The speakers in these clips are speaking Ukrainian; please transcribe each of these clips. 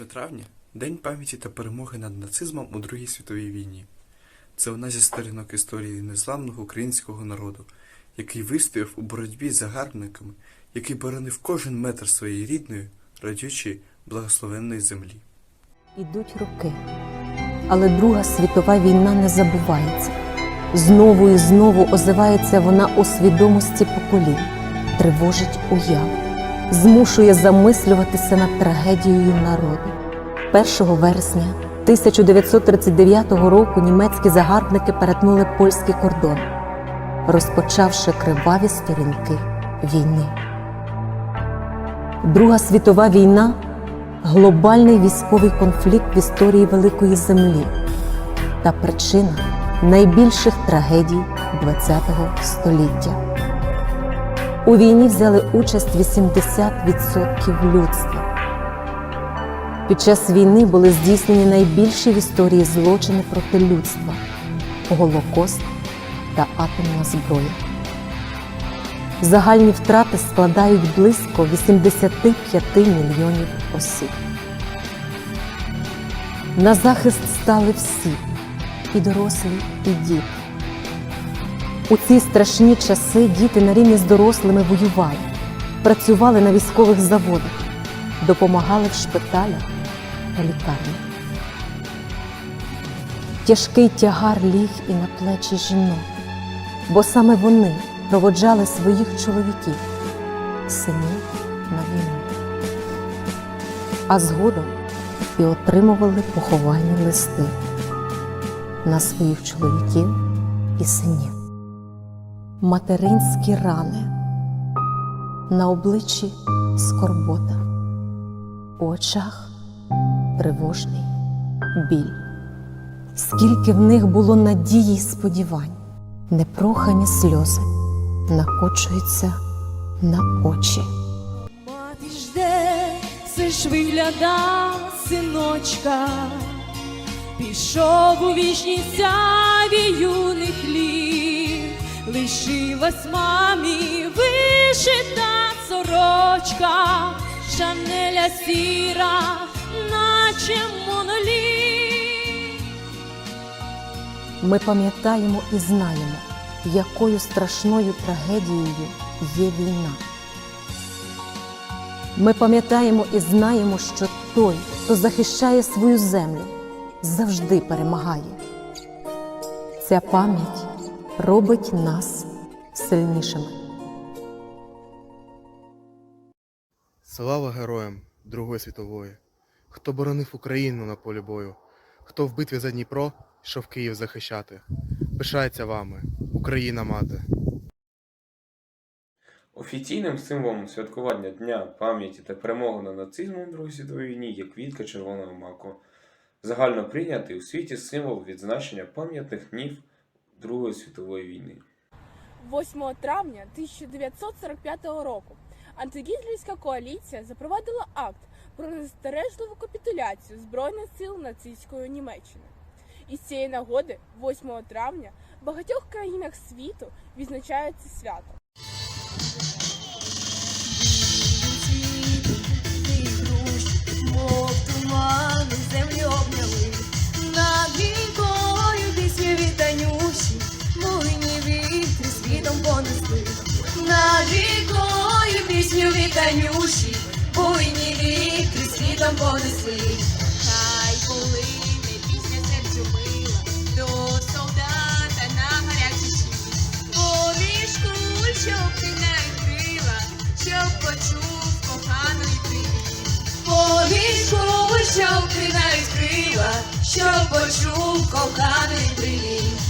8 травня День пам'яті та перемоги над нацизмом у Другій світовій війні. Це одна зі сторінок історії незламного українського народу, який вистояв у боротьбі з загарбниками, який боронив кожен метр своєї рідної, радючої, благословенної землі. Ідуть роки, але Друга світова війна не забувається. Знову і знову озивається вона у свідомості поколінь, тривожить уяву, змушує замислюватися над трагедією народу. 1 вересня 1939 року німецькі загарбники перетнули польський кордон, розпочавши криваві сторінки війни. Друга світова війна глобальний військовий конфлікт в історії Великої Землі та причина найбільших трагедій ХХ століття. У війні взяли участь 80% людства. Під час війни були здійснені найбільші в історії злочини проти людства Голокост та атомна зброя. Загальні втрати складають близько 85 мільйонів осіб. На захист стали всі і дорослі, і діти. У ці страшні часи діти на рівні з дорослими воювали, працювали на військових заводах, допомагали в шпиталях та лікарнях. Тяжкий тягар ліг і на плечі жінок, бо саме вони проводжали своїх чоловіків, синів на війну, а згодом і отримували поховальні листи на своїх чоловіків і синів. Материнські рани на обличчі скорбота, у очах тривожний біль. Скільки в них було надії й сподівань, непрохані сльози накочуються на очі. Мати жде, все ж вигляда синочка, пішов у вічні сяві юних літ, лишилась мамі вишита сорочка, шанеля сіра, наче моноліт. Ми пам'ятаємо і знаємо, якою страшною трагедією є війна. Ми пам'ятаємо і знаємо, що той, хто захищає свою землю, завжди перемагає. Ця пам'ять робить нас сильнішими. Слава героям Другої світової, хто боронив Україну на полі бою, хто в битві за Дніпро йшов Київ захищати. Пишається вами, Україна мати. Офіційним символом святкування Дня пам'яті та перемоги над нацизмом у Другій світовій війні є квітка червоного маку. Загально прийнятий у світі символ відзначення пам'ятних днів Другої світової війни. 8 травня 1945 року антигітлерівська коаліція запровадила акт про незастережливу капітуляцію збройних сил нацистської Німеччини. Із цієї нагоди, 8 травня, в багатьох країнах світу відзначається свято. Мов тумани землі обняли, над світом понесли, над вікою пісню вітанющі, буйні вітри світом понесли. Хай полине пісня серцю мила, до солдата на гарячий щит. Поміж куль, що обтинають крила, щоб почув коханої привіт. Поміж куль, що обтинають крила, щоб почув коханий привіт.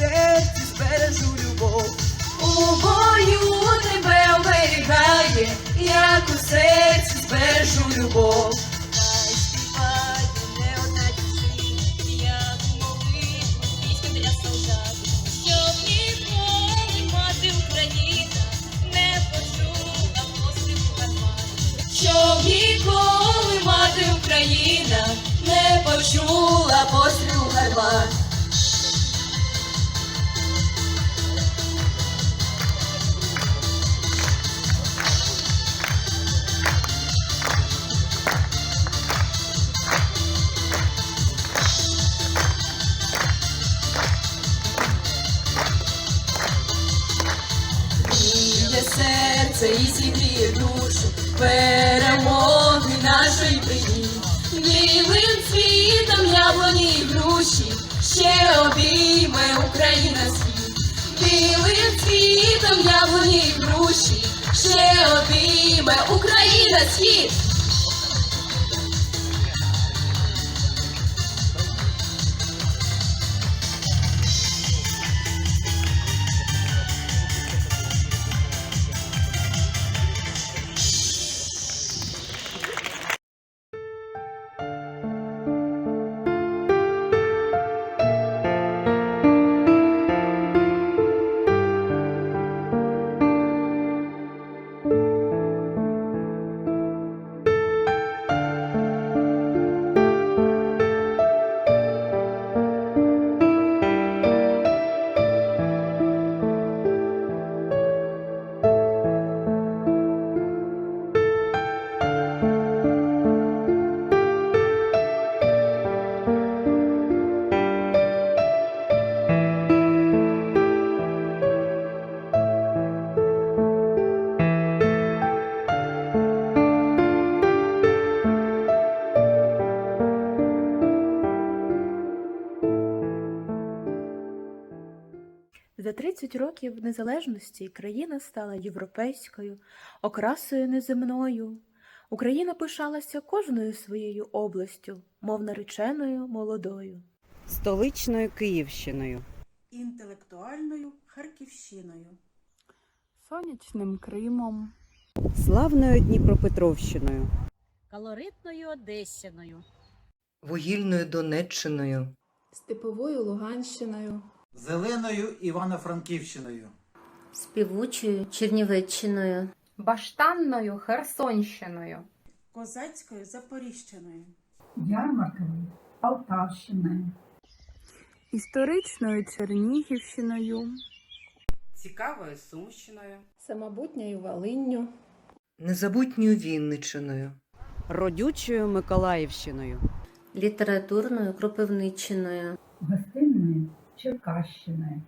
Серці збережу любов. у бою тебе оберігає, як у серці збережу любов. Хай співає не одна дівчина, як молитву пісню для солдат, щоб ніколи мати Україна не почула пострілу гармат. Щоб ніколи мати Україна не почула пострілу гармат. Яблуні груші, ще обійме Україна світ. Білим цвітом яблуні груші, ще обійме Україна світ. 30 років незалежності країна стала європейською, окрасою неземною. Україна пишалася кожною своєю областю, мов нареченою молодою. столичною Київщиною. інтелектуальною Харківщиною. Сонячним Кримом. Славною Дніпропетровщиною. Колоритною Одещиною. вугільною Донеччиною, Степовою Луганщиною. Зеленою Івано-Франківщиною. Співучою Чернівеччиною. Баштанною Херсонщиною. Козацькою Запоріжчиною. Ярмаркою Полтавщиною. Історичною Чернігівщиною. Цікавою Сумщиною. Самобутньою Волинню. незабутньою Вінниччиною, Родючою Миколаївщиною. Літературною Кропивниччиною. Гостинною Черкащиною.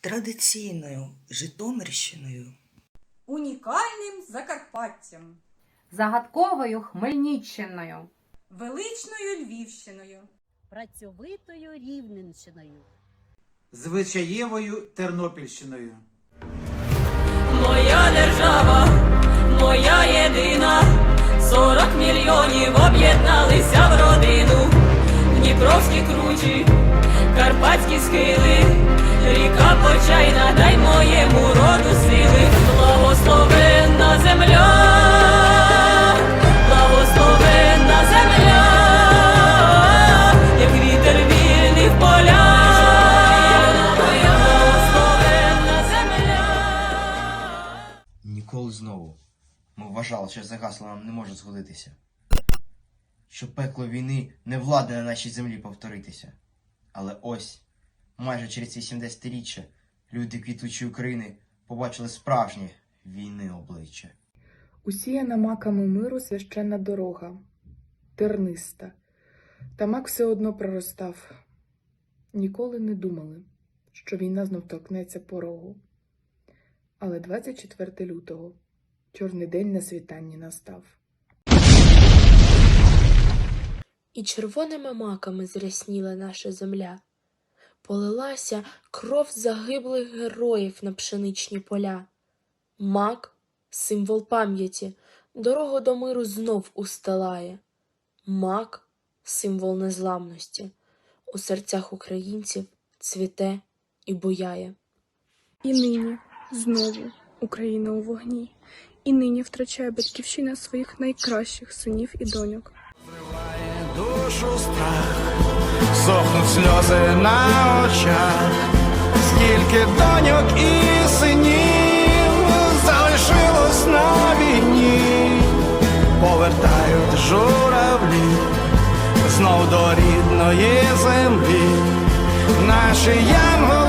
традиційною Житомирщиною, Унікальним Закарпаттям. Загадковою Хмельниччиною. Величною Львівщиною. Працьовитою Рівненщиною. Звичаєвою Тернопільщиною. Моя держава, моя єдина, сорок мільйонів об'єдналися в родину. Дніпровські кручі, карпатські схили, ріка почайна, дай моєму роду сили, благословенна земля, благословенна земля, як вітер вільний в полях, благословенна земля. Ніколи знову. Ми вважали, що за гасло нам не може згодитися. Що пекло війни не владне на нашій землі повторитися. Але ось, майже через ці 70-річчя, люди квітучої України побачили справжнє війни обличчя. Усіяна маками миру священна дорога, терниста. Та мак все одно проростав. Ніколи не думали, що війна знов торкнеться порогу. Але 24 лютого чорний день на світанні настав. І червоними маками зрясніла наша земля. Полилася кров загиблих героїв на пшеничні поля. Мак – символ пам'яті, дорогу до миру знов устилає. Мак – символ незламності, у серцях українців цвіте і буяє. І нині, Знову Україна у вогні, і нині втрачає батьківщина своїх найкращих синів і доньок. Душу страх, сохнуть сльози на очах, скільки доньок і синів залишилось на війні, повертають журавлі знов до рідної землі, наші янголи,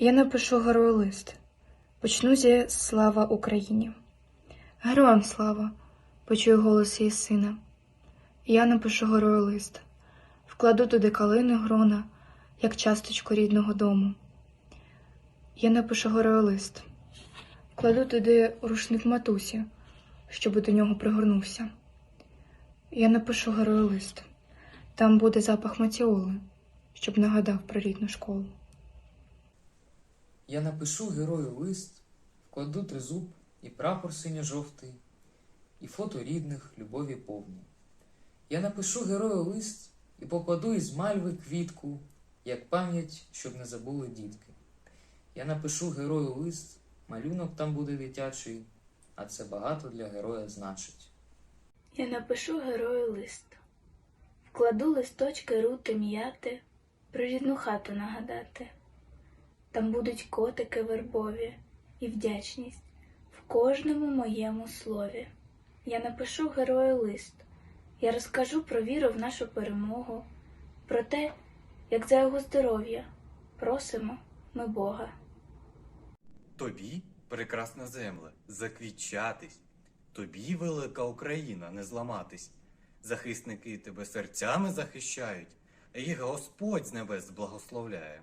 Я напишу герою лист. Почну зі слава Україні. Героям слава, почую голос її сина. Я напишу герою лист, вкладу туди калини грона, як часточку рідного дому. Я напишу герою лист, кладу туди рушник матусі, щоб до нього пригорнувся. Я напишу герою лист, там буде запах матіоли, щоб нагадав про рідну школу. Я напишу герою лист, вкладу тризуб і прапор синьо-жовтий, і фото рідних любові повні. Я напишу герою лист і покладу із мальви квітку, як пам'ять, щоб не забули дітки. Я напишу герою лист, малюнок там буде дитячий, а це багато для героя значить. Я напишу герою лист, вкладу листочки рути м'яти, про рідну хату нагадати. Там будуть котики вербові і вдячність в кожному моєму слові. Я напишу герою лист, я розкажу про віру в нашу перемогу, про те, як за його здоров'я просимо ми Бога. Тобі, прекрасна земле, заквітчатись, тобі, велика Україна, не зламатись. Захисники тебе серцями захищають, їх Господь з небес благословляє.